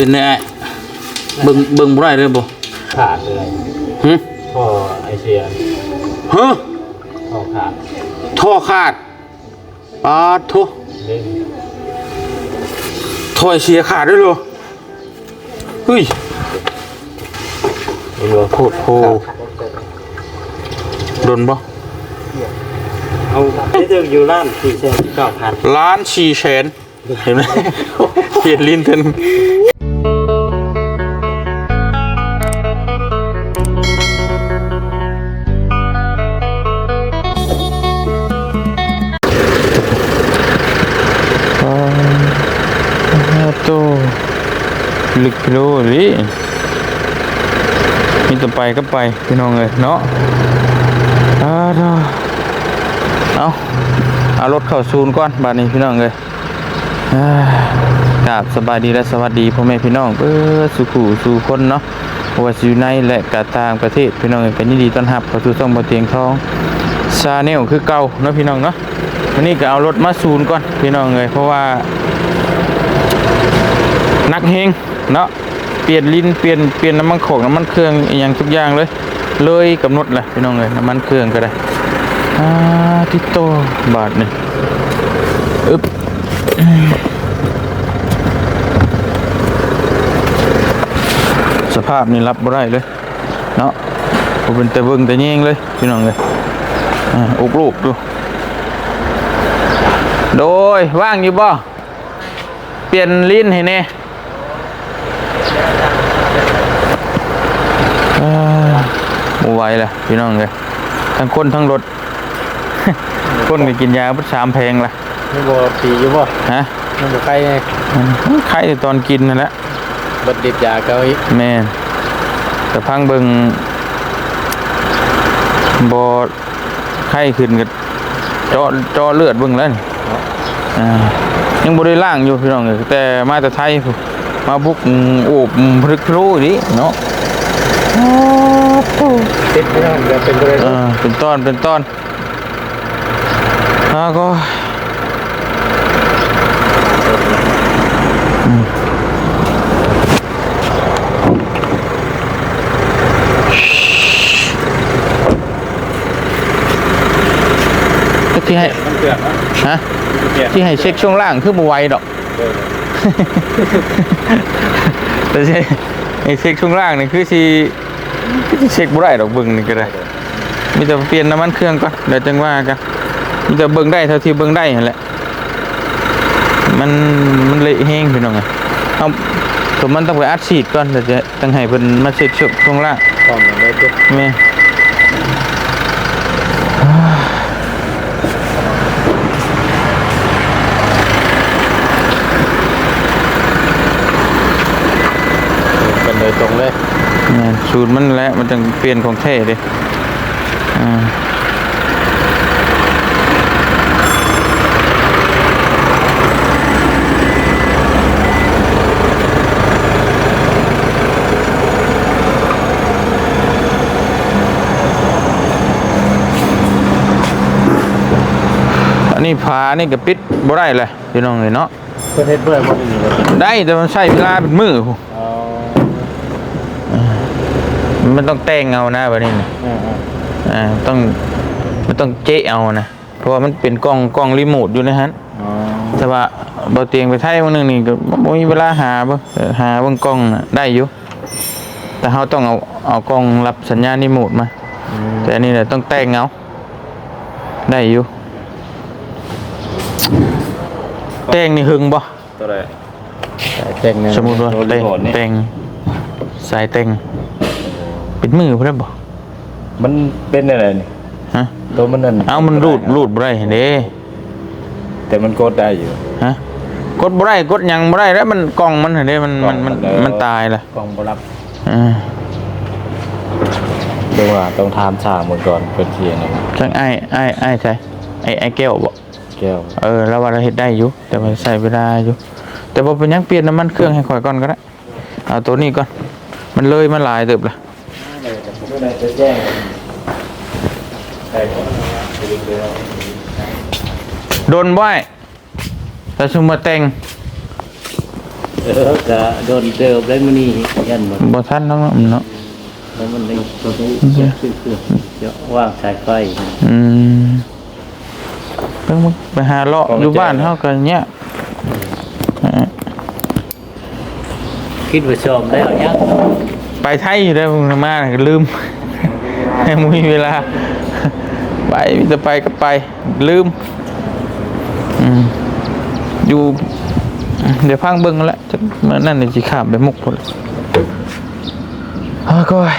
เป็นไงเบิ่งเบิ่งบ่ได้เลยบ่ขาดเลยหึท่อไอเสียฮะท่อขาดท่อขาดปาดโทเล่นท่อไอเสียขาดด้วยเหรอเฮ้ยเห็นบ่โคตรโหโดนบ่เอาได้เจออยู่ร้านสี่แสนเก้าพันล้านชีแชนเห็นไหมเปลี่ยนลิ้นเทน ลึกโลลิมีต่อไปก็ไปพี่น้องเลยเนาะอาเนาะเอาเอารถเข้าศูนก่อนบัดนี้พี่น้องเลยกราบสบายดีและสวัสดีพ่อแม่พี่น้องเออสุขูสู่คนเนาะว่าสิอยู่ในและกะต่างประเทศพี่น้องเอ้ยก็ยินดีต้อนรับเข้าสู่ช่องบ่เตียงทองซาแนลคือเก่าเนาะพี่น้องเนาะวันนี้ก็เอารถมาศูนก่อนพี่น้องเลยเพราะว่านักเฮง เนาะเปลี่ยนลิ้นเปลี่ยนเปลี่ยนน้ำมันของน้ำมันเครื่องอย่างทุกอย่างเลย เลยกำหนดแหละพี่น้องเลยน้ำมันเครื่องก็ได้อ่าที่โตบาทนี่อึ๊บสภาพนี่รับบ่ได้เลยเนาะผมเป็นแต่เบิ่งแต่แยงเลยพี่น้องเลยอุกลูกดูโดยว่างอยู่บ่เปลี่ยนลิ้นให้แน่เอ้ย บ่ไหวแล้วพี่น้องเลยทั้งคนทั้งรถ คนก็กินยาเพิ่สามแพงละนี่บ่ปีอยู่บ่ฮะนี่บ่ใครไงไข้ตอนกินนั่นแหละบัดเด็ดยาเกาอีกแม่นแต่พังเบิงบอไข้ขึ้นก็เจาะเจาะเลือดเบิ่งแล้วนี่อ่ายังบ่ได้ล่างอยู่พี่น้องเอ้ยแต่มาแต่ไทยพุ่นมาบุกโอบพรึกพรูนี่เนาะ ติดไม่ต้องจะเป็นบริเออเป็นตอนเป็นตอนแล้วก็อืมที่ให้มันเกิดนะฮะเปลี่ยนที่ให้เช็คช่วงล่างคือบ่ไหวดอกแต่ใช่ไอ้เช็คช่วงล่างนี่คือสิ คือสิเช็คบ่ได้ดอกเบิ่งนี่ก็ได้มีแต่เปลี่ยนน้ำมันเครื่องก่อนเดี๋ยวจังว่ากันมีแต่เบิ่งได้เท่าที่เบิ่งได้นั่นแหละมันมันเละแห้งพี่น้องไงเอาผมมันต้องไปอัดฉีดก่อนเดี๋ยวจะตั้งให้เพิ่นมาเช็คช่วงช่วงล่างพร้อมอย่างได้ปุ๊บแม่ เป็นโดยตรงเลย แม่ สูตรมันแหละมันจังเปลี่ยนของแท้เด้อ่าอันนี้ผานี่ก็ปิดบ่ได้เลยพี่น้องเลยเนาะเพื่อเฮ็ดเพื่อบ่ได้นี่เลยได้แต่มันใช้เวลาเป็นมือพูเอา มันต้องแต่งเอานะแบบนี้นะอ่าอ่าต้องมันต้องเจ๊เอานะเพราะว่ามันเป็นกล้องกล้องรีโมทอยู่นะฮะๆอ๋อแต่ว่าเบาเตียงไปไทยวันหนึงนี่ก็บ่มีเวลาหาเบ่งเออหาเบิ่งกล้องน่ะได้อยู่แต่เราต้องเอาเอากล้องรับสัญญาณรีโมทมา อืมแต่อันนี้เนี่ยต้องแต่งเอาได้อยู่แต่งนี่หึงบ่ตัวใดแต่งเนี่ยสมมุติว่าโดนแต่งโดนนี่แต่งสายแต่ง เป็นมือเพิ่นบ่มันเป็นอะไรนี่ฮะตัวมันนั่นเอามันรูดรูดบ่ได้เห็นเด้แต่มันกดได้อยู่ฮะกดบ่ได้กดหยังบ่ได้แล้วมันกล่องมันเห็นเด้มันมันมันกล่องมันแล้วมันตายละกล้องบ่รับอ่าเดี๋ยวว่าต้องถามช่างมันก่อนเพิ่นเทียนะจังไอ้ไอ้ไอ้ใช่ไอ้ไอ้แก้วบ่แก้วเออแล้วว่าเราเฮ็ดได้อยู่แต่ว่าใช้เวลาอยู่แต่บ่เป็นหยังเปลี่ยนน้ำมันเครื่องให้ข่อยก่อนก็ได้เอาตัวนี้ก่อนมันเลยมาหลายเติบละ จะแจ้งได้โดนบ่ไอ้แต่ซุมมาแต่งเออก็โดนเติบได้วมื้อนี้ยันหมดบ่ทันเนาะเนาะแล้วมันได้ตัวนี้เยอะขึ้นคือเดี๋ยวว่างสายไฟอืมเพิ่งไปหาเลาะอยู่บ้านเฮาก็เนี้ยคิดว่าชมแล้วยัง ไปไทยอยู่ได้วมึงมากลืมยังบ่มีเวลา ไปมีแต่ไปก็ไป ลืมอยู่ เดี๋ยวพังเบิ่งแล้วจะนั่นเดี๋ยวสิข้ามไปมุกพุ่นอ้าก้อย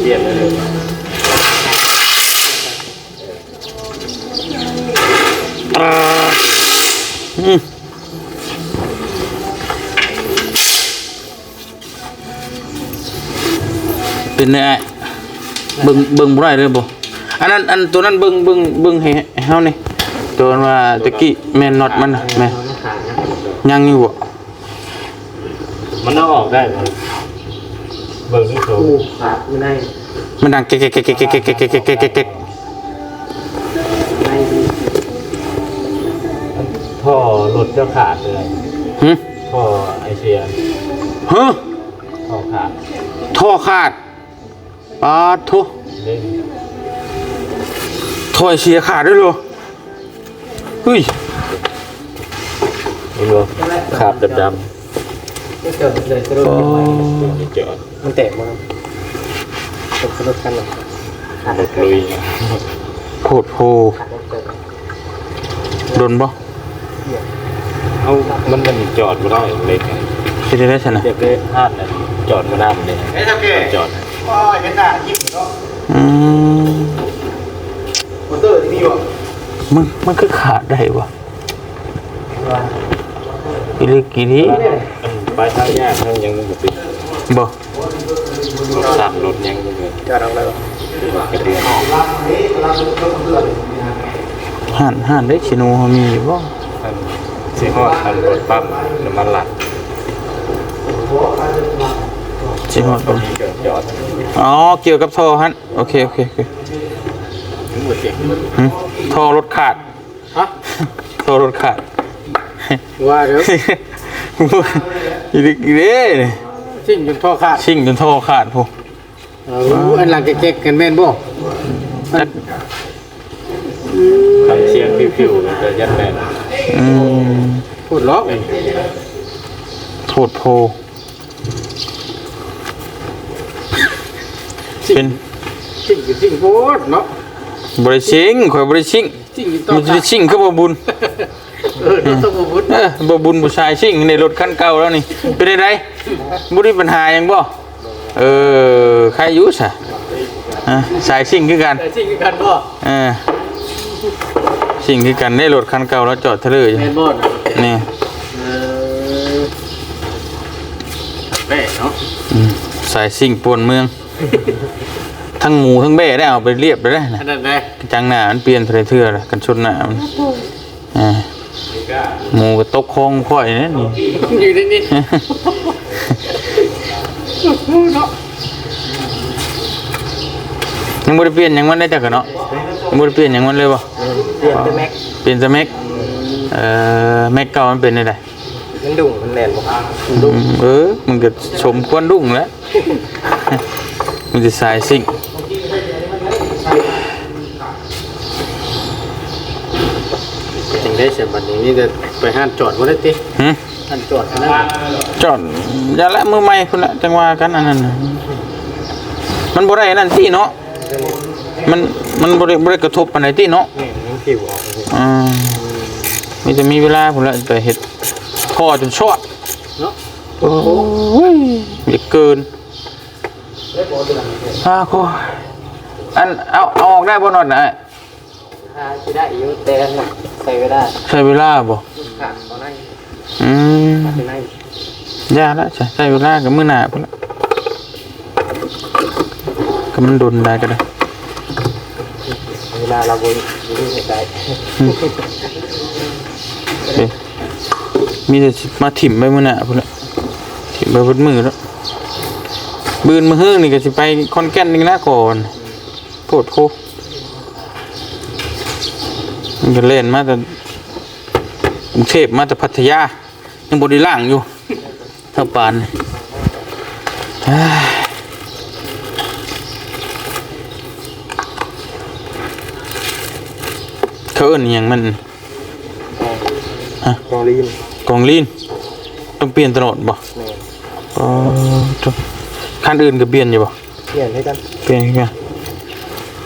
เปลี่ยนเลย Ừ. Bên này bưng bưng bữa này đây bố anh ăn ăn ตัวนั้นเบิ่งเบิ่งเบิ่งให้เฮานี่ตัวว่าตะกี้แม่นน็อตมันน่ะแม่ยังอยู่บ่มันเอาออกได้บ่เบิ่งนี่ตัวมันได้มันดังเก๊กๆๆๆๆๆๆๆ หลุดก็ขาดเลยหึท่อไอเสียฮะท่อขาดท่อขาดปาดโทเล่นท่อไอเสียขาดด้วยเหรอเฮ้ยเห็นบ่ขาดดำไม่เกิดเลยกระโดดโอ้ๆจอดมันแตกมาตกกระโดดกันหรอขาดหลุดลุยโพดโพขาดเกิดโดนบ่ เอามันมันจอดไม่ได้เล็กสิได้ได้ไหมเด็กได้ห้าเนี่ยจอดไม่ได้เลยจอดว่าเห็นหน้ายิ้มเนาะอืมมอเตอร์ที่นี่วะมันมันคือขาดได้วะกิริกิริปลาไปทางยากทั้งยังบุปิดบ่สามรถยังเลยจะรังแล้วห่านห่านได้ชิโนมีบ่ สียงอดทันรถปั๊มน้ำมันหลักสิฮอดบ่มีเกิดจอดอ๋อ เกี่ยวกับท่อฮั่นโอเค โอเคโอเคถึงหมดเสียงหึท่อรถขาดฮะท่อรถขาด ว่าเดี๋ยวอีลิกอีเด้นี่ชิ่งจนท่อขาดชิ่งจนท่อขาดพุเอาอันหลังเก๊กๆกันแม่นบ่ทำเสียงผิวๆมันจะยัดแน่น อืมพูดล็อกเองโทษโพ เป็นชิ่งกับชิ่งโพดเนาะบริชิงข่อยบริชิงชิ่งอยู่ต่อมันขาจะดชิงก็บ่บุญเออเราต้องมาพูดเออบ่บุญผู้ชายชิงในรถคันเก่าแล้วนี่ เป็นไดบ่ได้ปัญหาหยังบ่เออใครอยู่ซะอะสายชิงคือกัน แต่ชิ่งกันบ่เออ ชิงคือกันในรถคันเก่าแล้วจอดเทะเลอยู่แม่นบ่นะนี่เออแม่เนาะอืมสายชิงป่วนเมือง ทั้งหมูทั้งแบ่ได้เอาไปเรียบไปได้นะอันนั้นแหละจังหน้ามันเปลี่ยนเทเทื่อละกันชนหน้ามันอ่าหมูก็ตกคลองค่อยนี่นี่ อยู่ในนี้ยังบ่ได้เปลี่ยนหยังมันได้จักกันเนาะยังบ่ได้เปลี่ยนหยังมันเลยบ่ เปลี่ยนเป็นแม็กเปลี่ยนแต่แม็กเอ่อแม็กเก่ามันเป็นได้ไดมันดุ่งมันแน่นบ่อืมเออมันก็สมควรดุ้งแล้วมันจะสายซิ่งถึงได้เสียบัดนี้นี่จะไปห้านจอดบ่ได้ติหึห้านจอดนะจอดอย่าละมือใหม่พุ่นละจังว่ากันอันนั้นน่ะมันบ่ได้อันนั่นที่เนาะมันมันบ่ได้บ่ได้กระทบปานใดที่เนาะนี่มัน ผิวออกเลยอ่ามีจะมีเวลาผมละไปเห็ดท่อจนชอดเนาะโอ้ยอย่าเกินอ้าวโคอันเอาเอาออกได้บ่นอนนะถ้าสิได้อยู่แต่น่ะใส่ก็ได้ใช้เวลาบ่ขาดบ่ได้อืมสิได้ยากแล้วใช้ใช้เวลากับมื้อหน้าพุ่นละก็มันโดนได้ก็ได้เวลาเราบ่อยู่ในใจเด้ มีแต่มาถิ่มไปมือหน้าพุ่นละถิ่มไปเบนมือแล้วบืนมือฮื้อนี่ก็สิไปคอนแก่นนี่นะก่อนโพดโพมันก็เล่นมาแต่กรุงเทพมาแต่พัทยายังบไดีล่างอยู่เท่าปาน เฮ้ยเขาเอิ้นอหย่างมันกองลีนกองลีน ต้องเปลี่ยนตลอดบ่อ๋อจ้ะคันอื่นก็เปลี่ยนอยู่บ่ เปลี่ยนให้กันเปลี่ยนกัน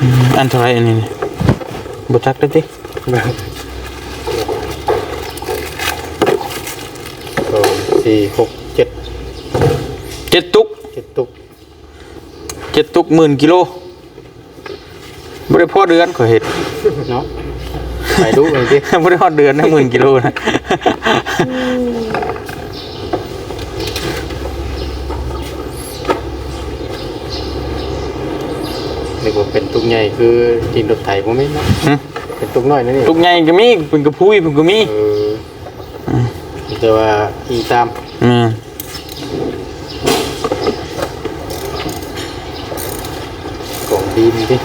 อืมอันเท่าไหรอันนี้นี่บ่จักได้ติสองสี่หกเจ็ดเจ็ดตุกเจ็ดตุกเจ็ดตุกหมื่นกิโลบ่ได้พอเดือนขอยเฮ็ดเนาะ ไปดูหน่อยสิบ่ได้พอเดือนนะหมื่นกิโลนะนึกว่าเป็นตุกใหญ่คือจริงรถไถผมไม่นเนาะหึเป็นตุกน้อยนั่นนี่ตุกใหญ่ก็มีเป็นกระพุ้ยเป็นก็มีเออแต่ว่าอีตามอืมของดีนสิ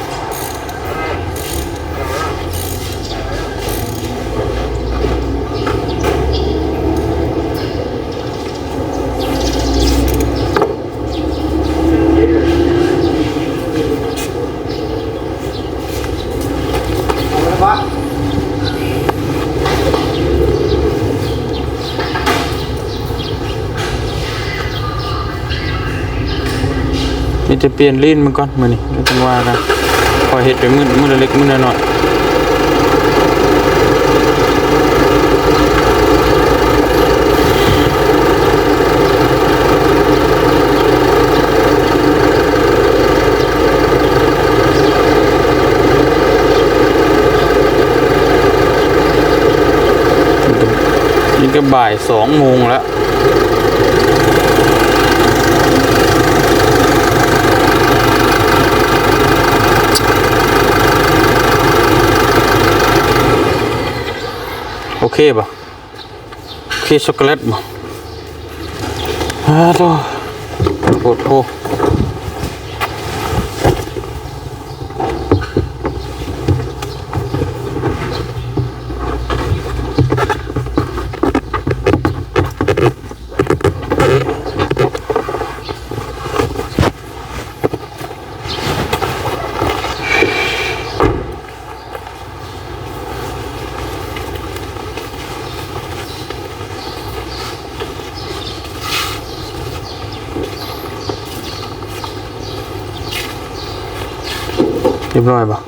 มีแต่เปลี่ยนลิ้นมันก่อนมือนี้ก็ต้องว่ากันขอเฮ็ดไปมือมือเล็กมือละน้อยนี่ก็บ่ายสองโมงแล้ว เคป่ะโอเคช็อกโกแลตป่ะอ้าวโธ่โคตรโห รียบร้อยป่ะ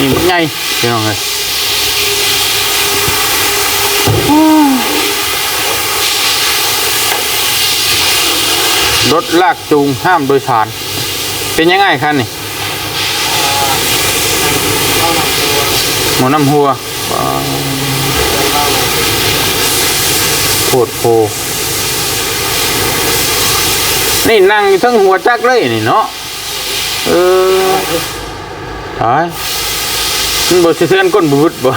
อิ่มไงเดี๋ยวหน่อย รถลากจูงห้ามโดยสาร เป็นยังไงคันนี่หมอน้ำหัวปวดโพนี่นั่งอยู่ทั้งหัวจักเลยนี่เนาะเออตายมันบสเทือนก้นบุดบ่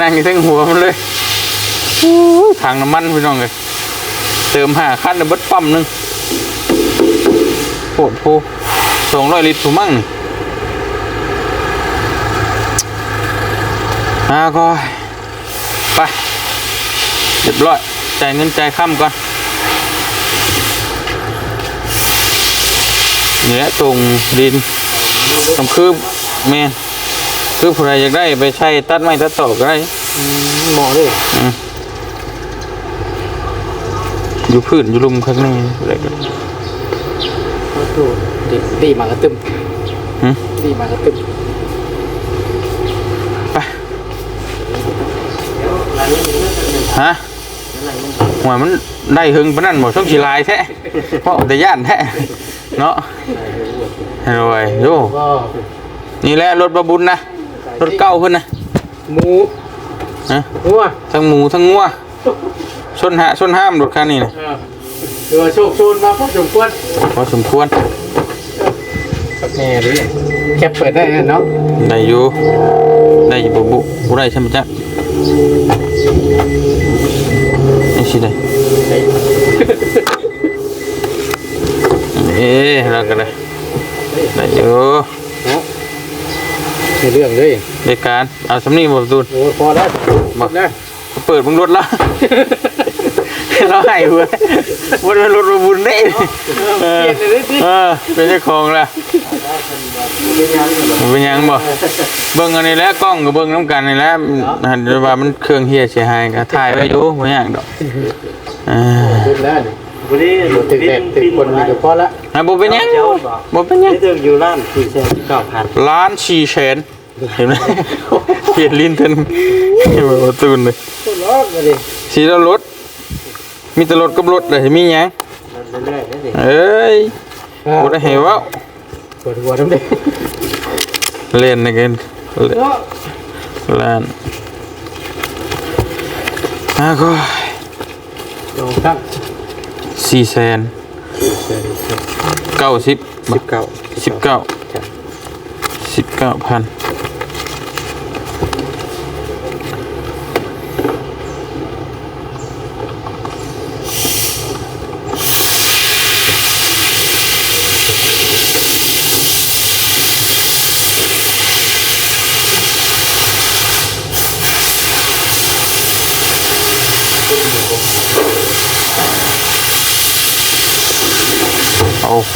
นั่งอยู่ทั้งหัวมันเลยอู้ทางน้ำมันพี่น้องเลยเติมห้าคันในเบิดปั๊มหนึงโคตรโพสองร้อยลิตรถูกมั่งนี่อ่าก็ไปเรียบร้อยจ่ายเงินจ่ายค่ำก่อนนี่แหละตรงดินตำคืบแม่น คือผู้ใดอยากได้ไปใช้ตัดไม้ตัดต่อก็ได้หมอเลยอยู่พื้นอยู่ลุมข้างในอะไรกันดีดีมากระตึมหืมดีมากระตึมไปฮะหัวมันได้หึงปะนั่นหมดช่องชีลายแท้เพราะแต่ย่านแท้เนาะให้รวยโยก็นี่แหละรถบะบุญนะ รถเก่าขึ้นนะหมูฮะหัวทั้งหมูทั้งงัวชนหะชนห้ามรถคันนี้นะเออเดี๋ยวโชคโชนมาพอสมควรพอสมควรกับแม่ด้วยแคปเปิดได้เนาะได้อยู่ได้อยู่บุบุบุได้ใช่ไหมจ๊ะนี่สิได้เอ๊ะเราก็ได้ได้อยู่เนาะ มีเรื่องเลยในการเอาสำนีบประตูนโอ้พอแล้วหมดแล้วเปิดมึงรถละเราให้เว้ยวันมันรถระบุญได้เออเออเป็นเจ้าของละเป็นหยังบ่เบิ่งอันนี้แหล้วกล้องกับเบิ่งน้ำกันนี่แหล้วหันว่ามันเครื่องเฮียเสียหายก็ถ่ายไว้อยู่บ่หยังดอกเอ่า ขึ้นแล้วนี่วันนี้บ่ติดแดดติดคนมีก็พอละอะบ่เป็นหยังบ่เป็นหยังนี่ถึงอยู่ร้านสี่แสนเก้าพันล้านสี่แสนเห็นไหมเปลี่ยนลิ้นเพิ่นให้บ่ประตูนเลยร้อนมาดิสีแล้วรถมีแต่รถกับรถเลยมีหยังเรื่อยๆนี่สิเอ้ยบ่ได้ให้เว้าปวดหัวทั้งเด็กเล่นนะกันเล่นล้านอะก็ลองตั้ง สี่แสนเก้าสิบสิบเก้าสิบเก้าสิบเก้าพัน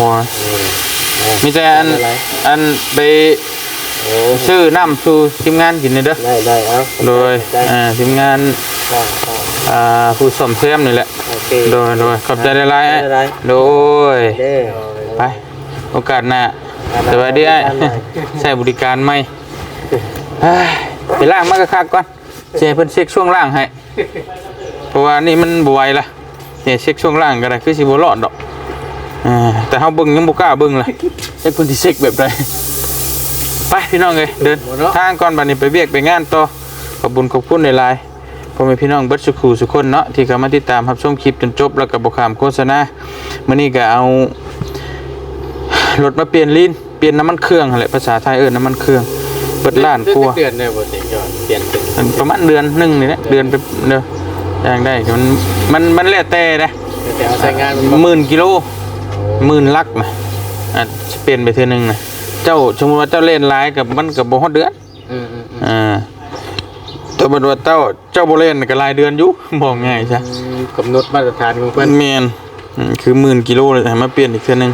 เอาพอมีแต่อันอันไปซื้อน้ำสู่ทีมงานกินนี่เด้อได้ได้เอาโดยอ่าทีมงานได้ได้อ่าผู้สมเสียมนี่แหละโอเคโดยโดยขอบใจได้ไรได้หลายโดยเด้อไปโอกาสหน้าสวัสดีไอ้ใช้บริการไหมเฮ้ยไปล่างมากคักๆก่อนเจเพิ่นเช็คช่วงล่างให้เพราะว่านี่มันบไหวละเนี่ยเช็คช่วงล่างก็ได้คือสิบ่รอดดอก อ่าแต่เฮาเบิ่งยังบ่กล้าเบิ่งเลยไอ้เพิ่นสิเช็คแบบใดไปพี่น้องเอ้ยเดินทางก่อนบัดนี้ไปเวียกไปงานต่อขอบคุญขอบคุณหลายๆพ่อแม่พี่น้องเบิดสุขูสุคนเนาะที่เข้ามาติดตามรับชมคลิปจนจบแล้วก็บ่ขามโฆษณามื้อนี้ก็เอารถมาเปลี่ยนลิ้นเปลี่ยนน้ำมันเครื่องหั่นแหละภาษาไทยเอิ้นน้ำมันเครื่องเบิดล้านกว่าเดือนเนี่ยบ่ติดยอดเปลี่ยนเป็นอันประมาณเดือนหนึงนี่แหละเดือนไปเด้ออย่างได้มันมันมันแล้วแต่นะแต่เอาใช้งานมันบ่หมื่นกิโลห มื่นลักนะอาจจะเปลี่ยนไปเทื่อนึงนะเจ้าสมมุติว่าเจ้าเล่นหลายกับมันก็บ่ฮอดเดือนอืมอืมอืมอ่าแต่บัดว่าเจ้าเจ้าบ่เล่นก็รายเดือนอยู่บอกง่ายซะกำหนดมาตรฐานของเพิ่เพิ่นนแมนอืมคือหมื่นกิโลเลยให้มาเปลี่ยนอีกเทื่อนึง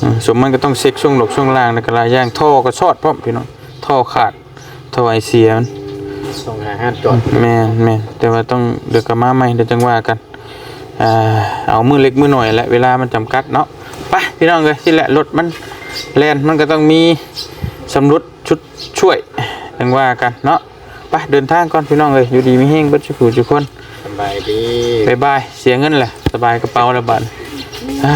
อืมสมมันก็ต้องเช็คช่วงหลบช่วงล่างแล้วก็หลายอย่างท่อก็ชอดพร้อมพี่น้องท่อขาดท่อไอเสียมันส่งหาห้านจอดแม่นแม่นแต่ว่าต้องเดี๋ยวกลับมาใหม่เดี๋ยวจังว่ากัน อ่าเอามือเล็กมือหน่อยแหละเวลามันจำกัดเนาะไปพี่น้องเลยที่แหละรถมันแลนมันก็ต้องมีสำรุดชุดช่วยจังว่ากันเนาะไปเดินทางก่อนพี่น้องเลยอยู่ดีมีแห้งเบิดจุกผู้ทุกคนสบายดีบายบายเสียเงินแหละสบายกระเป๋าละบาทอ่า